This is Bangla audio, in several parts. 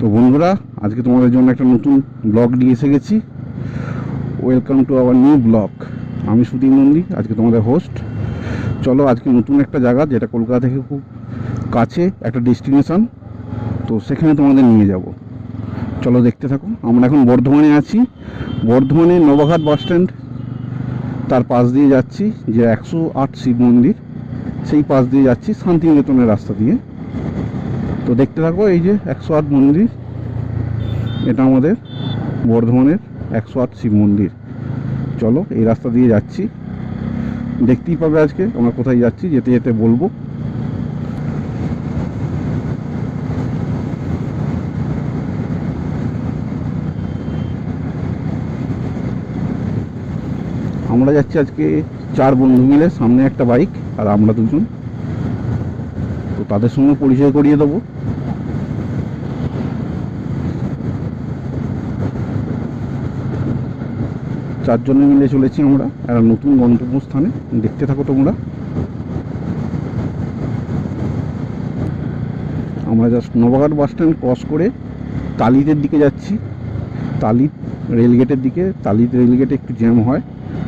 তো বন্ধুরা, আজকে তোমাদের জন্য একটা নতুন ব্লগ নিয়ে এসে গেছি। Welcome to our new blog আমি সুদীপ নন্দী, আজকে তোমাদের হোস্ট চলো, আজকে নতুন একটা জায়গা, যেটা কলকাতা থেকে খুব কাছে একটা ডেস্টিনেশন তো সেখানে তোমাদের নিয়ে যাব। চলো, দেখতে থাকো। আমরা এখন বর্ধমানে আছি। বর্ধমানে নবাঘাট বাস স্ট্যান্ড তার পাশ দিয়ে যাচ্ছি যে একশো আট শিব মন্দির। সেই পাশ দিয়ে যাচ্ছি শান্তিনিকেতনের রাস্তা দিয়ে। তো দেখতে থাকব এই যে একশো আট মন্দির। এটা আমাদের বর্ধমানের একশো আট শিব মন্দির। চলো, এই রাস্তা দিয়ে যাচ্ছি। দেখতেই পাবে আজকে আমরা কোথায় যাচ্ছি, যেতে যেতে বলব। আমরা যাচ্ছি আজকে চার বন্ধু মিলে, সামনে একটা বাইক আর আমরা দুজন। তো তাদের সঙ্গে পরিচয় করিয়ে দেবো। চারজনে মিলে চলেছি আমরা, একটা নতুন গন্তব্যস্থানে। দেখতে থাকো তোমরা। আমরা just Nabaghat bus stand cross করে তালিদের দিকে যাচ্ছি। তালিদ রেলগেটের দিকে। তালিদ রেলগেটে একটু জ্যাম হয়।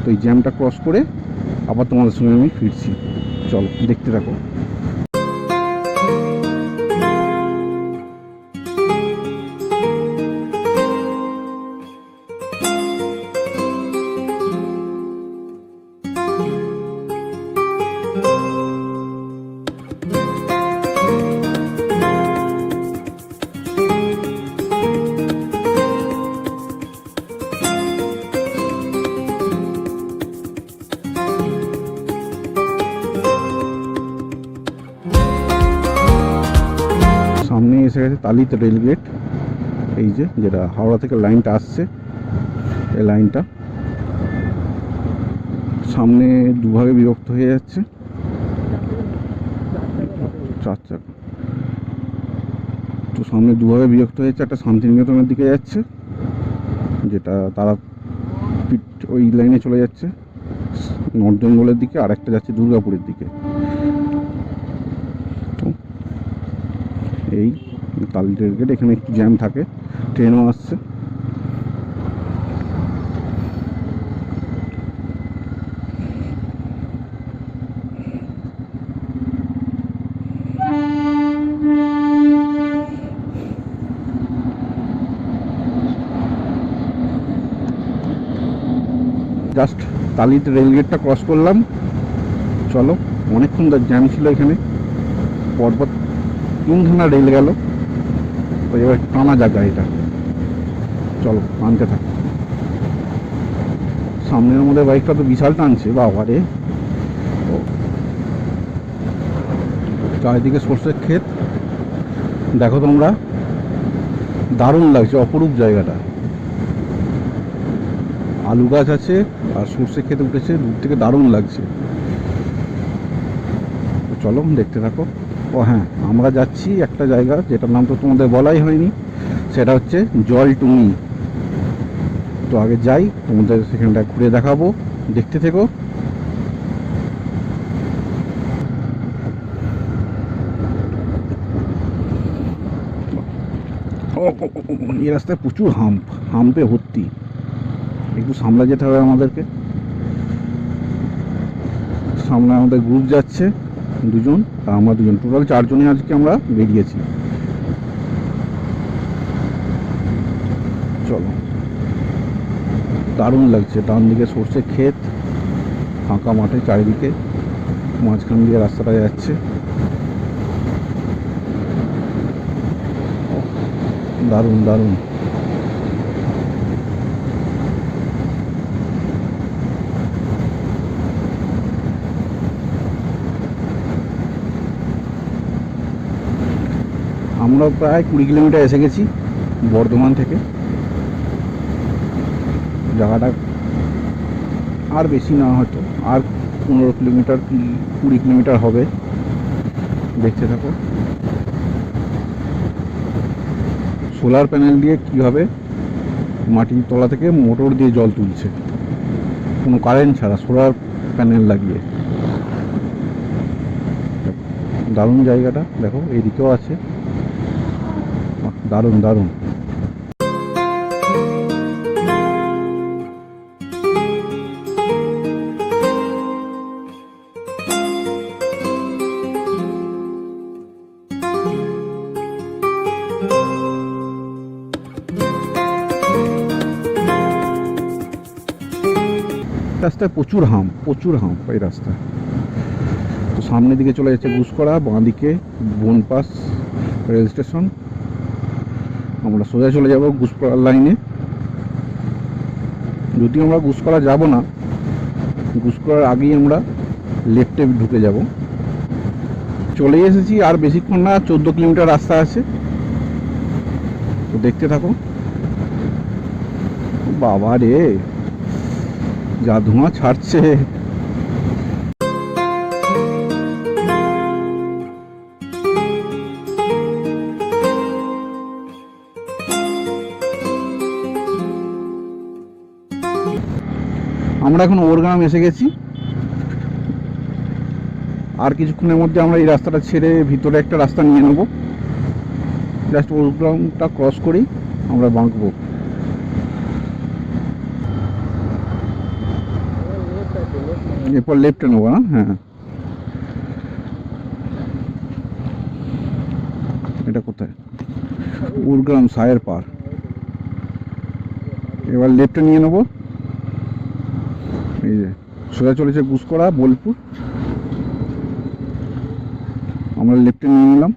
তো এই জ্যামটা ক্রস করে আবার তোমাদের সঙ্গে আমি ফিরছি। চলো, দেখতে থাকো। তালিত রেলগেট, এই যে, যেটা হাওড়া থেকে লাইনটা আসছে, এই লাইনটা। সামনে দুভাগে বিভক্ত হয়ে যাচ্ছে। তো সামনে দুভাগে বিভক্ত হয়ে যাচ্ছে, একটা শান্তিনিকেতনের দিকে যাচ্ছে, যেটা তারা পিঠ ওই লাইনে চলে যাচ্ছে, নর্থ বেঙ্গলের দিকে আর একটা যাচ্ছে দুর্গাপুরের দিকে। তো, এই তালি রেলগেট এখানে একটু জ্যাম থাকে, ট্রেনও আসছে। জাস্ট তালিতে রেলগেটটা ক্রস করলাম। চলো, অনেকক্ষণ জ্যাম ছিল এখানে। পরপর তিনখানা রেল গেল। তো এবার টানা জায়গা এটা চলো আনতে থাক। সামনের আমাদের বাইকটা তো বিশাল টানছে, বাবা রে। চারিদিকে সর্ষের ক্ষেত। দেখো তোমরা, দারুণ লাগছে, অপরূপ জায়গাটা। আলু গাছ আছে, আর সর্ষে ক্ষেত উঠেছে, দূর থেকে দারুণ লাগছে। চলো, দেখতে থাকো। ও হ্যাঁ আমরা যাচ্ছি একটা জায়গা, যেটার নাম তো তোমাদের বলাই হয়নি, সেটা হচ্ছে জলটুনি। তো আগে যাই, তোমাদের সেখানটা ঘুরে দেখাবো, দেখতে থেকো। এই রাস্তায় প্রচুর হাম্প, হাম্পে ভর্তি। একটু সামলা যেতে হবে আমাদেরকে। সামনে আমাদের গ্রুপ যাচ্ছে। দুজন, আর আমরা দুজন। টোটাল চারজনে আজকে আমরা বেরিয়েছি। চলো। দারুণ লাগছে, ডান দিকে সর্ষে ক্ষেত, ফাঁকা মাঠে চারিদিকে, মাঝখান দিয়ে রাস্তাটা যাচ্ছে। দারুণ দারুণ। আমরা প্রায় কুড়ি কিলোমিটার এসে গেছি বর্ধমান থেকে। জায়গাটা আর বেশি না হয়তো, আর পনেরো কিলোমিটার কুড়ি কিলোমিটার হবে, দেখতে থাকো। সোলার প্যানেল দিয়ে কীভাবে মাটির তলা থেকে মোটর দিয়ে জল তুলছে। কোনো কারেন্ট ছাড়া সোলার প্যানেল লাগিয়ে। দারুণ জায়গাটা, দেখো, এদিকেও আছে। দারুণ দারুণ। রাস্তায় প্রচুর হাম প্রচুর হাম এই রাস্তায়। তো সামনের দিকে চলে যাচ্ছে গুসকরা বাঁ দিকে বনপাস, রেল স্টেশন। আমরা সোজা চলে যাব গুসকরার লাইনে। যদি আমরা গুসকরা যাব না গুসকরার আগেই আমরা লেফটে ঢুকে যাব। চলে এসেছি, আর বেশিক্ষণ না, চোদ্দ কিলোমিটার রাস্তা আছে। তো দেখতে থাকো। বাবা রে, যা ধোঁয়া ছাড়ছে। আমরা এখন ওরগ্রাম এসে গেছি। আর কিছুক্ষণের মধ্যে আমরা এই রাস্তাটা ছেড়ে ভিতরে একটা রাস্তা নিয়ে নেব। জাস্ট ওরগ্রামটা ক্রস করেই আমরা বাঁকবো। এরপর লেফটে নেব, না? হ্যাঁ। এটা কোথায়? উরগ্রাম সায়ের পার এবার লেফটে নিয়ে নেব। এই যে, সোজা চলেছে গুসকড়া বোলপুর। আমরা লেফটে নিয়ে নিলাম।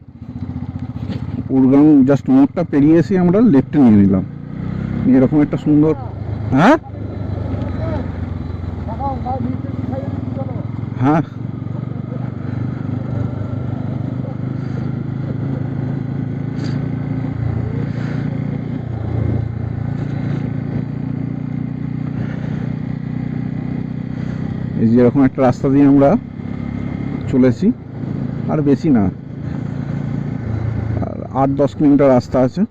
উরগ্রাম জাস্ট মোড়টা পেরিয়ে এসে আমরা লেফটে নিয়ে নিলাম। এরকম একটা সুন্দর হ্যাঁ? হ্যাঁ। এরকম একটা রাস্তা দিয়ে আমরা চলেছি, আর বেশি না। আর আট দশ কিলোমিটার রাস্তা আছে।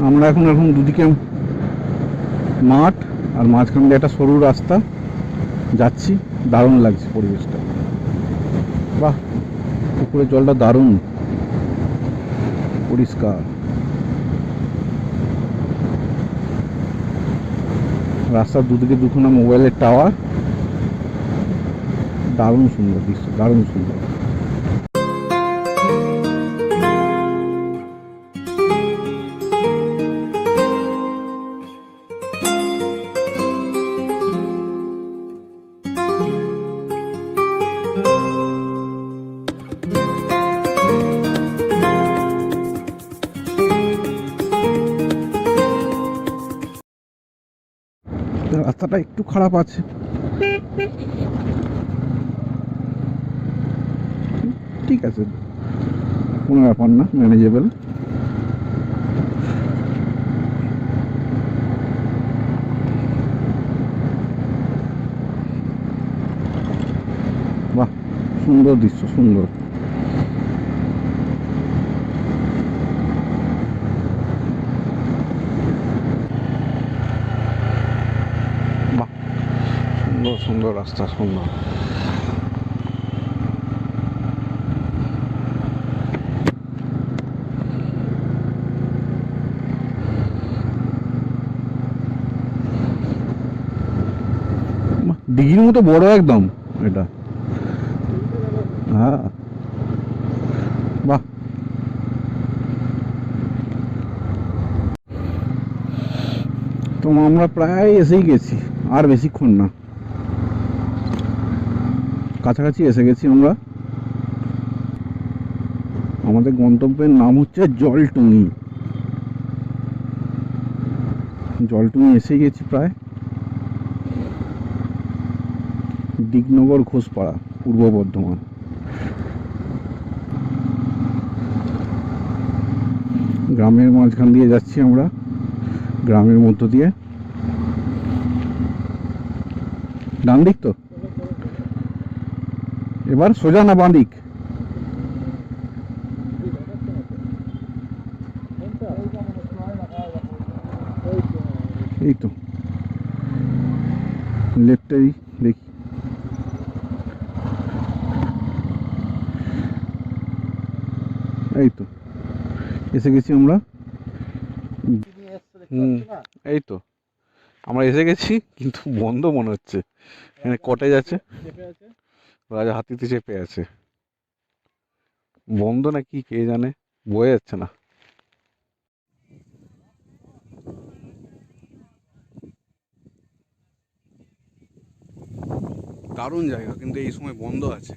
আমরা এখন এখন দুদিকে মাঠ, আর মাঝখান দিয়ে একটা সরু রাস্তা। যাচ্ছি, দারুণ লাগছে পরিবেশটা। বাহ, পুকুরের জলটা দারুণ। পরিষ্কার। রাস্তার দুদিকে দুখানা মোবাইলের টাওয়ার দারুণ সুন্দর দৃশ্য দারুণ সুন্দর। রাস্তাটা একটু খারাপ আছে। ঠিক আছে। কোনো ব্যাপার না ম্যানেজেবল বাহ সুন্দর দৃশ্য সুন্দর বাহ সুন্দর সুন্দর রাস্তা সুন্দর দিঘির মতো বড় একদম এটা। হ্যাঁ। বাহ। তো আমরা প্রায় এসেই গেছি, আর বেশিক্ষণ না। কাছাকাছি এসে গেছি আমরা। আমাদের গন্তব্যের নাম হচ্ছে জলটুঙি জলটুঙি এসে গেছি প্রায় দিগনগর ঘোষপাড়া, পূর্ব বর্ধমান। গ্রামের মাঝখান দিয়ে যাচ্ছি আমরা, গ্রামের মধ্য দিয়ে। ডান দিক তো? এবার সোজা না বাঁ দিক? এই তো। লেফটেই দেখি। এই তো। এসে গেছি আমরা। হুম। এই তো। আমরা এসে গেছি, কিন্তু বন্ধ মনে হচ্ছে। এখানে কটেজ আছে। রাজা হাতিতে চেপে আছে। বন্ধ না কি কে জানে? বোঝা যাচ্ছে না। দারুণ জায়গা কিন্তু এই সময় বন্ধ আছে।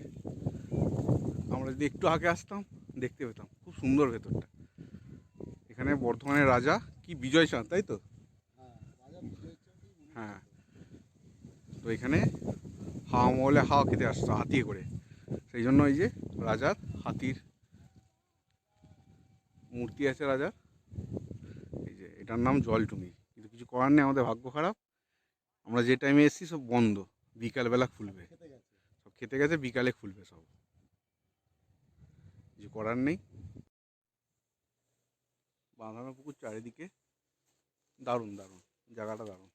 আমরা যদি একটু আগে আসতাম দেখতে পেতাম। খুব সুন্দর ভেতরটা। এখানে বর্ধমানের রাজা কি বিজয় চাঁদ তাই তো? হ্যাঁ রাজা হ্যাঁ। তো এখানে হাওয়া মহলে হাওয়া খেতে আসতো হাতিয়ে করে। সেই জন্য এই যে রাজার হাতির মূর্তি আছে রাজার। এই যে এটার নাম জলটুমি। কিন্তু কিছু করার নেই, আমাদের ভাগ্য খারাপ। আমরা যে টাইমে এসেছি, সব বন্ধ। বিকালবেলা খুলবে। সব খেতে গেছে, বিকালে খুলবে সব। কিছু করার নেই। বাঁধানো পুকুর চারিদিকে দারুণ দারুণ। জায়গাটা দারুণ।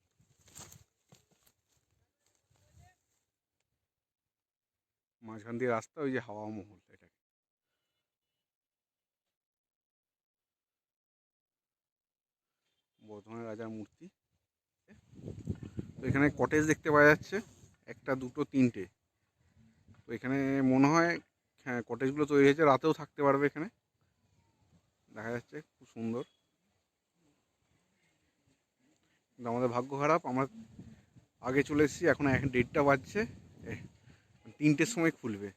মাঝখান দিয়ে রাস্তা, ওই যে হাওয়া মহল, এটাকে। বর্ধমানের রাজার মূর্তি। তো এখানে কটেজ দেখতে পাওয়া যাচ্ছে, একটা, দুটো, তিনটে। তো এখানে মনে হয় হ্যাঁ কটেজগুলো তৈরি হয়েছে, রাতেও থাকতে পারবে এখানে। দেখা যাচ্ছে, খুব সুন্দর। আমাদের ভাগ্য খারাপ, আমরা আগে চলে এসেছি, এখন দেড়টা বাজছে। তিনটের সময় খুলবে।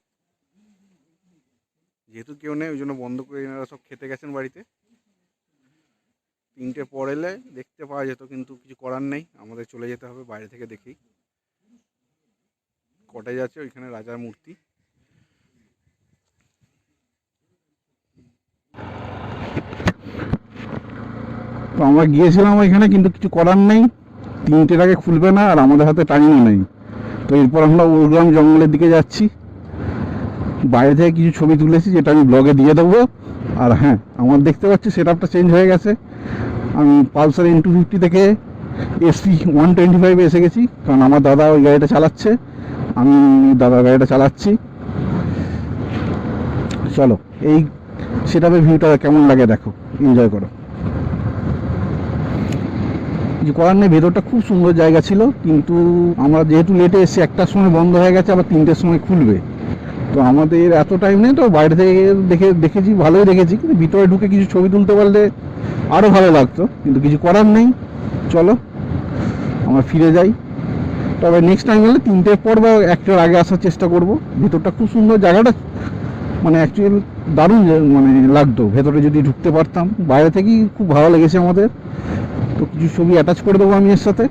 যেহেতু কেউ নেই, ওই জন্য বন্ধ করে এনারা সব খেতে গেছেন বাড়িতে। তিনটে পর এলে দেখতে পাওয়া যেত, কিন্তু কিছু করার নেই। আমাদের চলে যেতে হবে বাইরে থেকে দেখেই। কটেজ আছে, ওইখানে রাজার মূর্তি। তো আমরা গিয়েছিলাম ওইখানে, কিন্তু কিছু করার নেই। তিনটের আগে খুলবে না, আর আমাদের হাতে টাইমও নেই। তো এরপর আমরা উড়গ্রাম জঙ্গলের দিকে যাচ্ছি। বাইরে থেকে কিছু ছবি তুলেছি, যেটা আমি ব্লগে দিয়ে দেবো। আর হ্যাঁ আমার দেখতে পাচ্ছি সেট আপটা চেঞ্জ হয়ে গেছে। আমি পালসার এন টু ফিফটি থেকে এসপি ওয়ান টোয়েন্টি ফাইভে এসে গেছি, কারণ আমার দাদা ওই গাড়িটা চালাচ্ছে। আমি দাদার গাড়িটা চালাচ্ছি। চলো, এই সেট আপের ভিউটা কেমন লাগে দেখো এনজয় করো। কিছু করার নেই, ভেতরটা খুব সুন্দর জায়গা ছিল, কিন্তু আমরা যেহেতু লেটে এসেছি, একটার সময় বন্ধ হয়ে গেছে, আবার তিনটের সময় খুলবে। তো আমাদের এত টাইম নেই, তো বাইরে থেকে দেখে, দেখেছি, ভালোই দেখেছি, কিন্তু ভিতরে ঢুকে কিছু ছবি তুলতে পারলে আরও ভালো লাগতো, কিন্তু কিছু করার নেই। চলো, আমরা ফিরে যাই। তবে নেক্সট টাইম এলে তিনটের পর বা একটার আগে আসার চেষ্টা করব। ভেতরটা খুব সুন্দর জায়গাটা মানে অ্যাকচুয়াল দারুণ মানে লাগতো। ভেতরে যদি ঢুকতে পারতাম, বাইরে থেকেই খুব ভালো লেগেছে আমাদের। তো কিছু ছবি অ্যাটাচ করে দেবো আমি এর সাথে।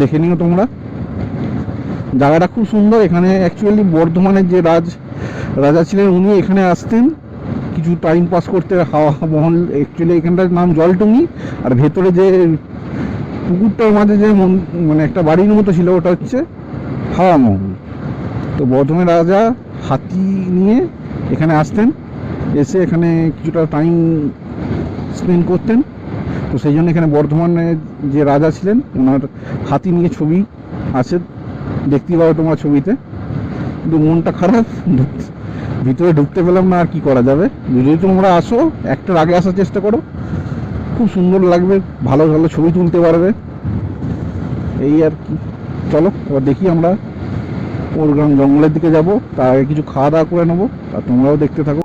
দেখে নিও তোমরা। জায়গাটা খুব সুন্দর। এখানে অ্যাকচুয়ালি বর্ধমানের যে রাজ, রাজা ছিলেন, উনি এখানে আসতেন। কিছু টাইম পাস করতে হাওয়া মহল অ্যাকচুয়ালি এখানটার নাম জলটুঙ্গি আর ভেতরে যে পুকুরটার মাঝে যে মানে একটা বাড়ির মতো ছিল, ওটা হচ্ছে হাওয়া মহল। তো বর্ধমানের রাজা হাতি নিয়ে এখানে আসতেন। এসে এখানে কিছুটা টাইম স্পেন্ড করতেন। তো সেই জন্য এখানে বর্ধমানে যে রাজা ছিলেন, ওনার হাতি নিয়ে ছবি আছে দেখতেই পাবে তোমার ছবিতে। কিন্তু মনটা খারাপ, ভিতরে ঢুকতে পেলাম না, আর কি করা যাবে? যদি তোমরা আসো, একটার আগে আসার চেষ্টা করো। খুব সুন্দর লাগবে, ভালো ভালো ছবি তুলতে পারবে। এই আর কি। চলো, এবার দেখি আমরা ওর গ্রাম জঙ্গলের দিকে যাব, তার আগে কিছু খাওয়া দাওয়া করে নেব, আর তোমরাও দেখতে থাকো।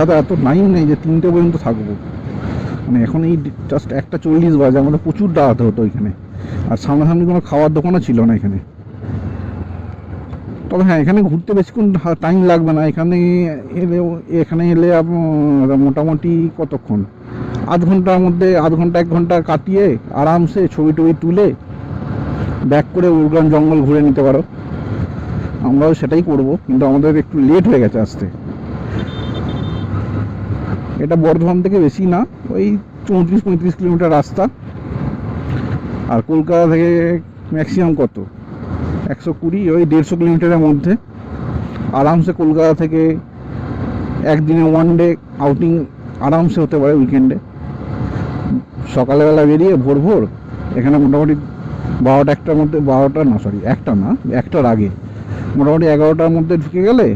হাতে এত টাইম নেই যে তিনটে পর্যন্ত থাকব। মানে এখন এই জাস্ট একটা চল্লিশ বাজে, আমাদের প্রচুর দাঁড়াতে হতো এখানে। আর সামনাসামনি কোনো খাওয়ার দোকানও ছিল না এখানে। তবে হ্যাঁ এখানে ঘুরতে বেশিক্ষণ টাইম লাগবে না। এখানে এলে এখানে এলে আপনার মোটামুটি কতক্ষণ? আধ ঘণ্টার মধ্যে, আধ ঘণ্টা, এক ঘণ্টা কাটিয়ে আরামসে ছবি টবি তুলে ব্যাক করে উড়গান জঙ্গল ঘুরে নিতে পারো। আমরাও সেটাই করব, কিন্তু আমাদের একটু লেট হয়ে গেছে আসতে। এটা বর্ধমান থেকে বেশি না, ওই চৌত্রিশ পঁয়ত্রিশ কিলোমিটার রাস্তা। আর কলকাতা থেকে ম্যাক্সিমাম কত? একশো কুড়ি, ওই দেড়শো কিলোমিটারের মধ্যে। আরামসে কলকাতা থেকে একদিনে ওয়ান ডে আউটিং আরামসে হতে পারে উইকেন্ডে সকালবেলা বেরিয়ে ভোর ভোর, এখানে মোটামুটি বারোটা একটার মধ্যে, বারোটা না সরি একটা না, একটার আগে। মোটামুটি এগারোটার মধ্যে ঢুকে গেলে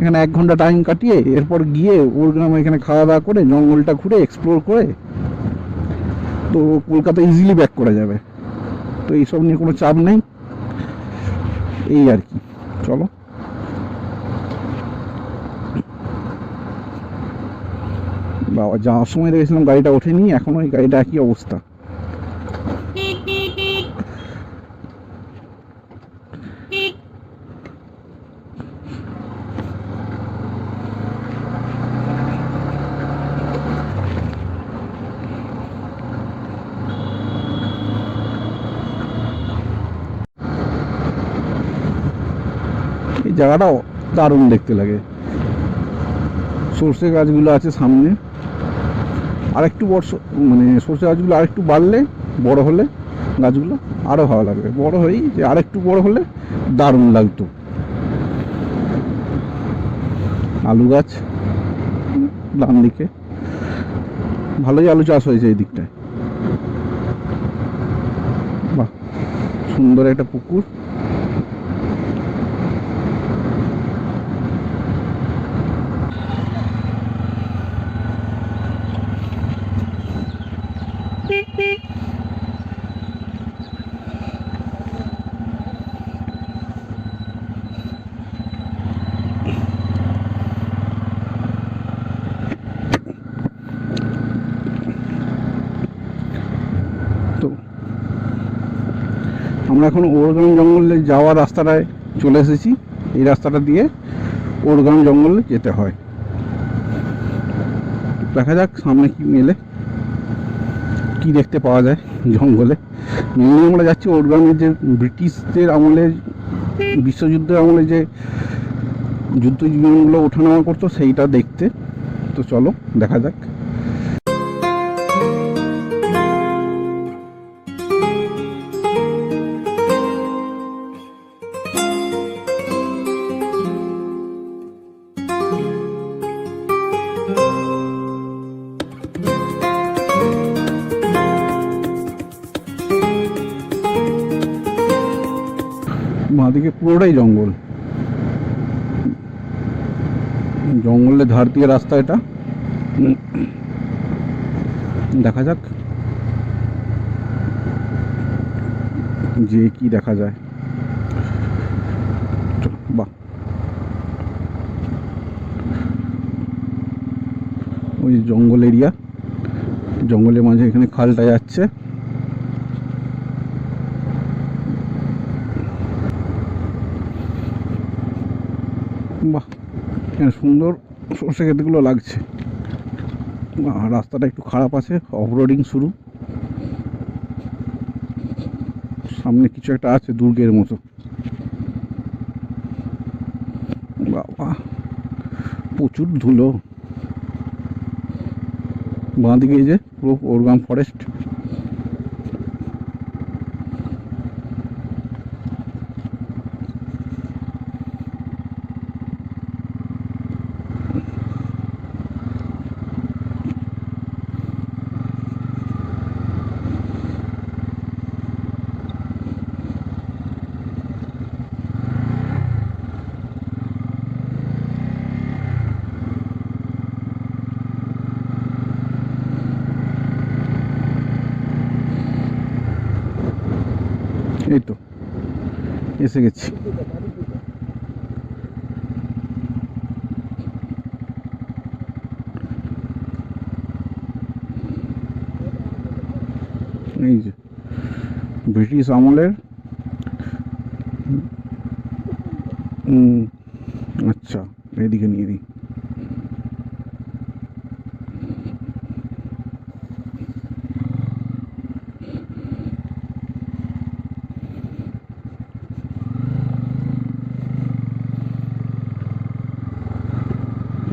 এখানে এক ঘণ্টা টাইম কাটিয়ে এরপর গিয়ে ওর গ্রামে এখানে খাওয়া দাওয়া করে জঙ্গলটা ঘুরে এক্সপ্লোর করে তো কলকাতা ইজিলি ব্যাক করা যাবে। তো এইসব নিয়ে কোনো চাপ নেই। এই আর কি। চলো। বাবা, যাওয়ার সময় দেখেছিলাম গাড়িটা ওঠেনি, এখন ওই গাড়িটা একই অবস্থা এই জায়গাটাও দারুণ দেখতে লাগে। সর্ষে গাছগুলো আছে সামনে। আর একটু বর্ষ মানে সর্ষে গাছগুলো আর একটু বাড়লে, বড় হলে গাছগুলো আরও ভালো লাগবে। বড় হয়েই যে আর একটু বড় হলে দারুণ লাগতো। আলু গাছ ডান দিকে। ভালোই আলু চাষ হয়েছে এই দিকটায়। বাহ, সুন্দর একটা পুকুর তো আমরা এখন ওরগ্রাম জঙ্গলে যাওয়ার রাস্তাটায় চলে এসেছি। এই রাস্তাটা দিয়ে ওরগ্রাম জঙ্গলে যেতে হয়। দেখা যাক সামনে কি মেলে। কি দেখতে পাওয়া যায় জঙ্গলে। মেনলি আমরা যাচ্ছি ওরগ্রামের যে ব্রিটিশদের আমলে, বিশ্বযুদ্ধের আমলে যে যুদ্ধ জীবনগুলো ওঠানামা করতো, সেইটা দেখতে। তো চলো, দেখা যাক। বাঁদিকে পুরোটাই জঙ্গল। জঙ্গলের ধার দিয়ে রাস্তা এটা। দেখা যাক যে কি দেখা যায়। বাহ। ওই জঙ্গল এরিয়া। জঙ্গলের মাঝে এখানে খালটা যাচ্ছে বাহ এখানে সুন্দর সর্ষে ক্ষেতগুলো লাগছে। রাস্তাটা একটু খারাপ আছে অফরোডিং শুরু। সামনে কিছু একটা আছে দুর্গের মতো। বাবা, প্রচুর ধুলো। বাঁদিকে যে পুরো ওরগাম ফরেস্ট तो, ब्रिटिश अमल हम्म, अच्छा ये दिखे नहीं। दी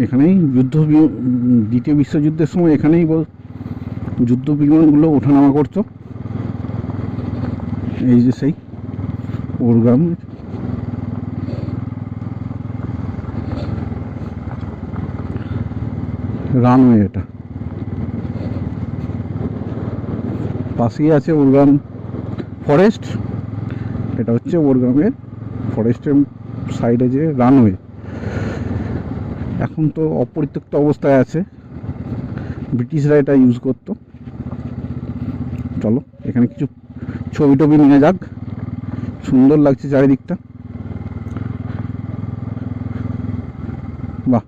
এখানেই যুদ্ধ দ্বিতীয় বিশ্বযুদ্ধের সময় এখানেই যুদ্ধ বিমানগুলো ওঠানামা করতো। এই যে সেই ওরগ্রাম রানওয়ে এটা। পাশেই আছে ওরগ্রাম ফরেস্ট। এটা হচ্ছে ওরগ্রামের ফরেস্টের সাইডে যে রানওয়ে। এখন তো অপরিত্যক্ত অবস্থায় আছে। ব্রিটিশরা এটা ইউজ করতো। চলো, এখানে কিছু ছবি টবি নিয়ে যাক। সুন্দর লাগছে চারিদিকটা। বাহ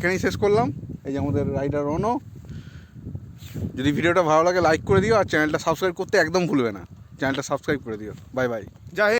এখানেই শেষ করলাম। এই যে আমাদের রাইডার রনো যদি ভিডিওটা ভালো লাগে লাইক করে দিও আর চ্যানেলটা সাবস্ক্রাইব করতে একদম ভুলবে না। চ্যানেলটা সাবস্ক্রাইব করে দিও। বাই বাই যাই।